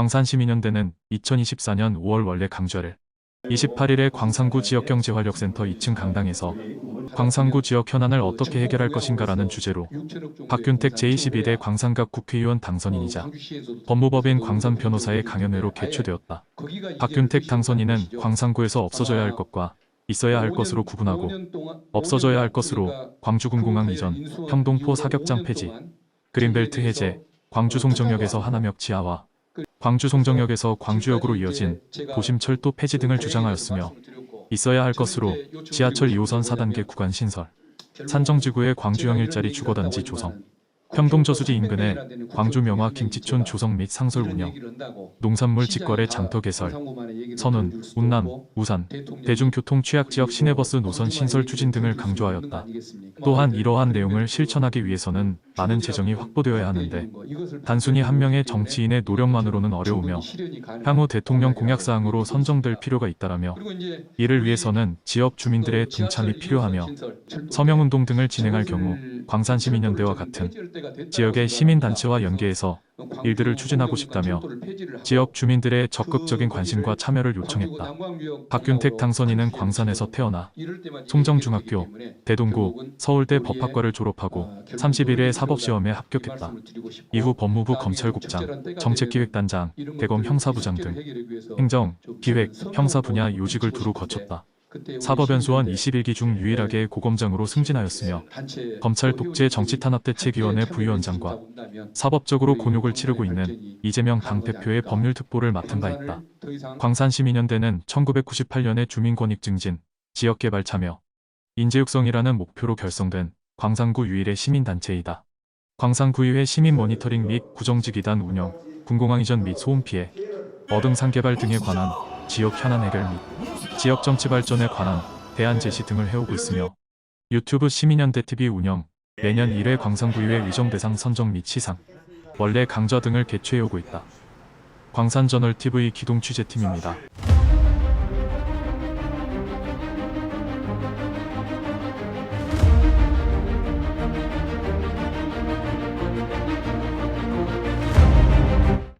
광산시민연대는 2024년 5월 원래 강좌를 28일에 광산구 지역경제활력센터 2층 강당에서 광산구 지역 현안을 어떻게 해결할 것인가라는 주제로 박균택 제22대 광산갑 국회의원 당선인이자 법무법인 광산 변호사의 강연회로 개최되었다. 박균택 당선인은 광산구에서 없어져야 할 것과 있어야 할 것으로 구분하고 없어져야 할 것으로 광주군공항 이전, 형동포 사격장 폐지, 그린벨트 해제, 광주 송정역에서 하남역 지하화, 광주 송정역에서 광주역으로 이어진 도심철도 폐지 등을 주장하였으며 있어야 할 것으로 지하철 2호선 4단계 구간 신설, 산정지구의 광주형 일자리 주거단지 조성, 평동 저수지 인근에 광주 명화 김치촌 조성 및 상설 운영, 농산물 직거래 장터 개설, 선운, 운남, 우산, 대중교통 취약지역 시내버스 노선 신설 추진 등을 강조하였다. 또한 이러한 내용을 실천하기 위해서는 많은 재정이 확보되어야 하는데 단순히 한 명의 정치인의 노력만으로는 어려우며 향후 대통령 공약사항으로 선정될 필요가 있다라며 이를 위해서는 지역 주민들의 동참이 필요하며 서명운동 등을 진행할 경우 광산시민연대와 같은 지역의 시민단체와 연계해서 일들을 추진하고 싶다며 지역 주민들의 적극적인 관심과 참여를 요청했다. 박균택 당선인은 광산에서 태어나 송정중학교, 대동고, 서울대 법학과를 졸업하고 31회 사법시험에 합격했다. 이후 법무부 검찰국장, 정책기획단장, 대검 형사부장 등 행정, 기획, 형사 분야 요직을 두루 거쳤다. 사법연수원 21기 중 유일하게 고검장으로 승진하였으며 검찰 독재 정치탄압대책위원회 부위원장과 사법적으로 곤욕을 치르고 있는 이재명 당대표의 법률특보를 맡은 바 있다. 광산시민연대는 1998년에 주민권익 증진, 지역개발 참여, 인재육성이라는 목표로 결성된 광산구 유일의 시민단체이다. 광산구의회 시민 모니터링 및 구정지기단 운영, 군공항 이전 및 소음 피해, 어등산 개발 등에 관한 지역 현안 해결 및 지역 정치 발전에 관한 대안 제시 등을 해오고 있으며 유튜브 시민연대 TV 운영, 매년 1회 광산구의회 의정 대상 선정 및 시상, 원래 강좌 등을 개최해오고 있다. 광산저널 TV 기동 취재팀입니다.